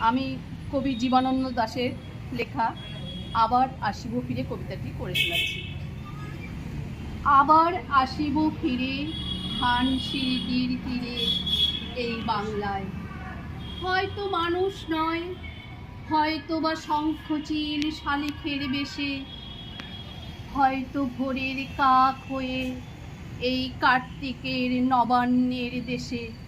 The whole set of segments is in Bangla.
আমি কবি জীবনানন্দ দাশের লেখা আবার আসিব ফিরে কবিতাটি করে শোনাচ্ছি। আবার আসিব ফিরে ধান সিঁড়ির তীরে এই বাংলায়। হয়তো মানুষ নয়, হয়তো বা শঙ্খচিল শালিখের বেশে, হয়তো ভোরের কাক হয়ে এই কার্তিকের নবান্নের দেশে।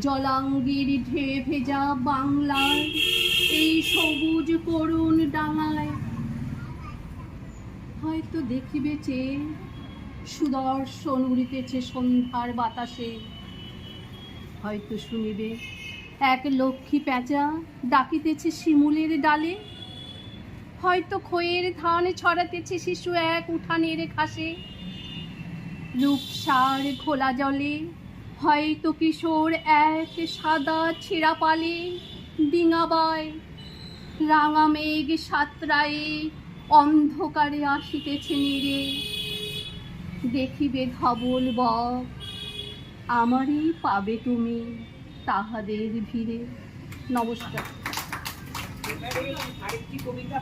জলাঙ্গির ঢে ভেজা বাংলার এই সবুজ করুণ ডাঙায়। হয়তো দেখিবে চেয়ে সুদর্শন উড়িতেছে সন্ধ্যার বাতাসে। হয়তো শুনিবে এক লক্ষ্মী পেঁচা ডাকিতেছে শিমুলের ডালে। হয়তো খয়ের ধান ছড়াতেছে শিশু এক উঠানের ঘাসে। রূপসার খোলা জলে হয়তো কিশোর এক সাদা ছেঁড়া পালে ডিঙাবায়। রাঙা মেঘ সাতরায়ে অন্ধকারে আসিতেছে নিরে দেখিবে ধবল বক আমারই পাবে তুমি তাহাদের ভিড়ে। নমস্কার। আরেকটি কবিতা